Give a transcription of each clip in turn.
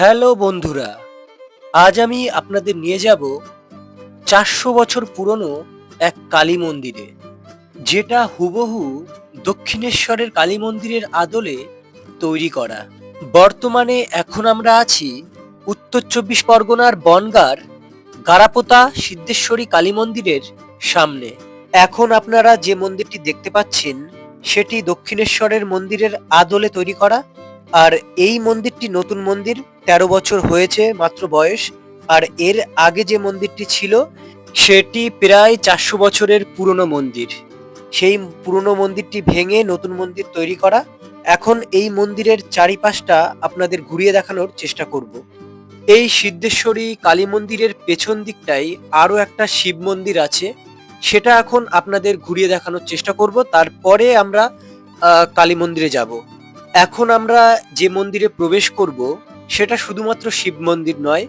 Hello বন্ধুরা, আজ আমি আপনাদের নিয়ে যাব চারশো বছর পুরনো এক কালী মন্দিরে, যেটা হুবহু দক্ষিণেশ্বরের কালী মন্দিরের আদলে তৈরি করা। বর্তমানে এখন আমরা আছি উত্তর চব্বিশ পরগনার বনগার গারাপোতা সিদ্ধেশ্বরী কালী মন্দিরের সামনে। এখন আপনারা যে মন্দিরটি দেখতে পাচ্ছেন, সেটি দক্ষিণেশ্বরের মন্দিরের আদলে তৈরি করা, আর এই মন্দিরটি নতুন মন্দির তেরো বছর হয়েছে মাত্র বয়স, আর এর আগে যে মন্দিরটি ছিল, সেটি প্রায় চারশো বছরের পুরনো মন্দির। সেই পুরনো মন্দিরটি ভেঙে নতুন মন্দির তৈরি করা, এখন এই মন্দিরের চারিপাশটা আপনাদের ঘুরিয়ে দেখানোর চেষ্টা করব। এই সিদ্ধেশ্বরী কালী মন্দিরের পেছন দিকটাই আরও একটা শিব মন্দির আছে, সেটা এখন আপনাদের ঘুরিয়ে দেখানোর চেষ্টা করব। তারপরে আমরা কালী মন্দিরে যাব। এখন আমরা যে মন্দিরে প্রবেশ করব সেটা শুধুমাত্র শিব মন্দির নয়,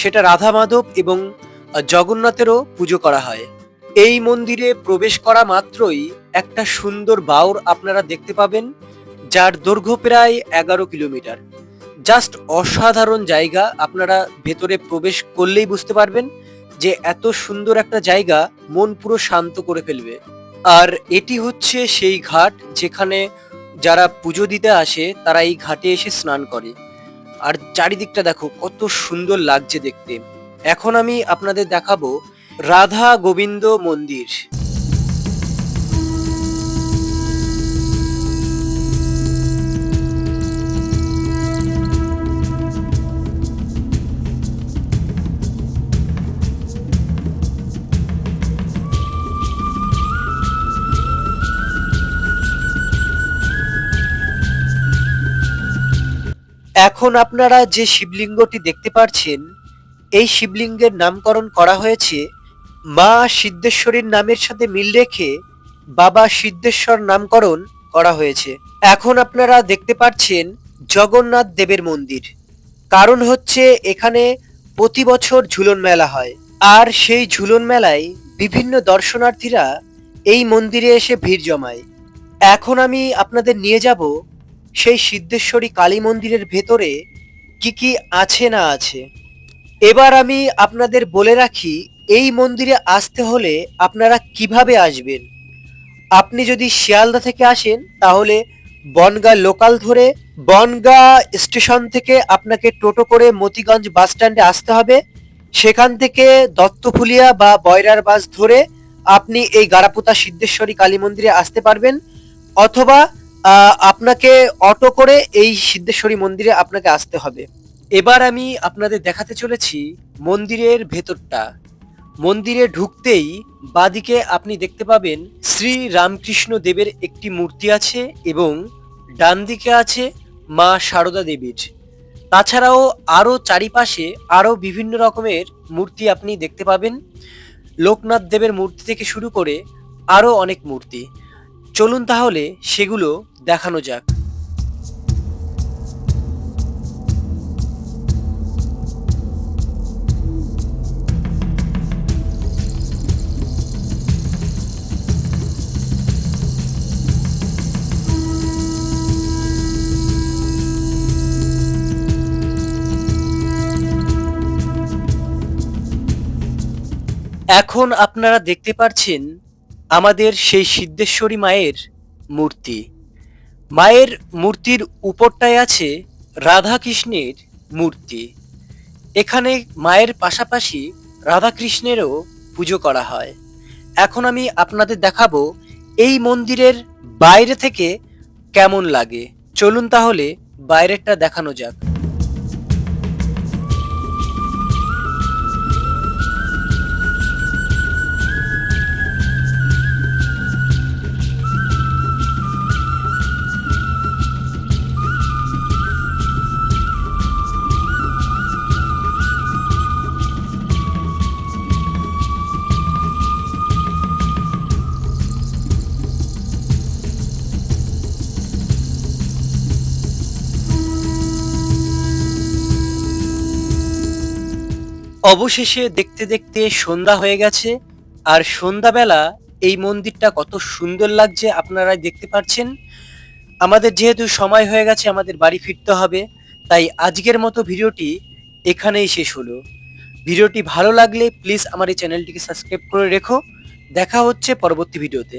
সেটা রাধা মাধব এবং জগন্নাথেরও পুজো করা হয়। এই মন্দিরে প্রবেশ করা মাত্রই একটা সুন্দর বাউর আপনারা দেখতে পাবেন, যার দৈর্ঘ্য প্রায় এগারো কিলোমিটার। জাস্ট অসাধারণ জায়গা আপনারা ভেতরে প্রবেশ করলেই বুঝতে পারবেন যে এত সুন্দর একটা জায়গা মন পুরো শান্ত করে ফেলবে। আর এটি হচ্ছে সেই ঘাট যেখানে যারা পুজো দিতে আসে তারা এই ঘাটে এসে স্নান করে। আর চারিদিকটা দেখো কত সুন্দর লাগছে দেখতে। এখন আমি আপনাদের দেখাবো রাধা গোবিন্দ মন্দির। এখন আপনারা যে শিবলিঙ্গটি দেখতে পাচ্ছেন এই শিবলিঙ্গের নামকরণ করা হয়েছে মা সিদ্ধেশ্বরীর নামের সাথে মিল রেখে বাবা সিদ্ধেশ্বর নামকরণ করা হয়েছে। এখন আপনারা দেখতে পাচ্ছেন জগন্নাথ দেবের মন্দির। কারণ হচ্ছে এখানে প্রতি বছর ঝুলন মেলা হয়। আর সেই ঝুলন মেলায় বিভিন্ন দর্শনার্থীরা এই মন্দিরে এসে ভিড় জমায়। এখন আমি আপনাদের নিয়ে যাব সেই সিদ্ধেশ্বরী কালী মন্দিরের ভেতরে কি কি আছে না আছে। এবার আমি আপনাদের বলে রাখি, এই মন্দিরে আসতে হলে আপনারা কীভাবে আসবেন? আপনি যদি শিয়ালদা থেকে আসেন, তাহলে বনগা লোকাল ধরে বনগা স্টেশন থেকে আপনাকে টোটো করে মতিগঞ্জ বাস স্ট্যান্ডে আসতে হবে। সেখান থেকে দত্তফুলিয়া বা বয়রার বাস ধরে আপনি এই গারাপুতা সিদ্ধেশ্বরী কালী মন্দিরে আসতে পারবেন। অথবা আপনাকে অটো করে এই সিদ্ধেশ্বরী মন্দিরে আপনাকে আসতে হবে। এবার আমি আপনাদের দেখাতে চলেছি মন্দিরের ভেতরটা। মন্দিরে ঢুকতেই বাদিকে আপনি দেখতে পাবেন শ্রী রামকৃষ্ণ দেবের একটি মূর্তি আছে এবং ডান দিকে আছে মা সারদা দেবীর। তাছাড়াও আরও চারিপাশে আরও বিভিন্ন রকমের মূর্তি আপনি দেখতে পাবেন। লোকনাথ দেবের মূর্তি থেকে শুরু করে আরও অনেক মূর্তি। চলুন তাহলে সেগুলো দেখানো যাক। এখন আপনারা দেখতে পাচ্ছেন আমাদের সেই সিদ্ধেশ্বরী মায়ের মূর্তি। মায়ের মূর্তির উপরটায় আছে রাধাকৃষ্ণের মূর্তি। এখানে মায়ের পাশাপাশি রাধাকৃষ্ণেরও পুজো করা হয়। এখন আমি আপনাদের দেখাবো এই মন্দিরের বাইরে থেকে কেমন লাগে। চলুন তাহলে বাইরেরটা দেখানো যাক। অবশেষে দেখতে দেখতে সন্ধ্যা হয়ে গেছে, আর সন্ধ্যাবেলা এই মন্দিরটা কত সুন্দর লাগছে আপনারা দেখতে পাচ্ছেন। আমাদের যেহেতু সময় হয়ে গেছে, আমাদের বাড়ি ফিরতে হবে, তাই আজকের মতো ভিডিওটি এখানেই শেষ হলো। ভিডিওটি ভালো লাগলে প্লিজ আমার এই চ্যানেলটিকে সাবস্ক্রাইব করে রেখো। দেখা হচ্ছে পরবর্তী ভিডিওতে।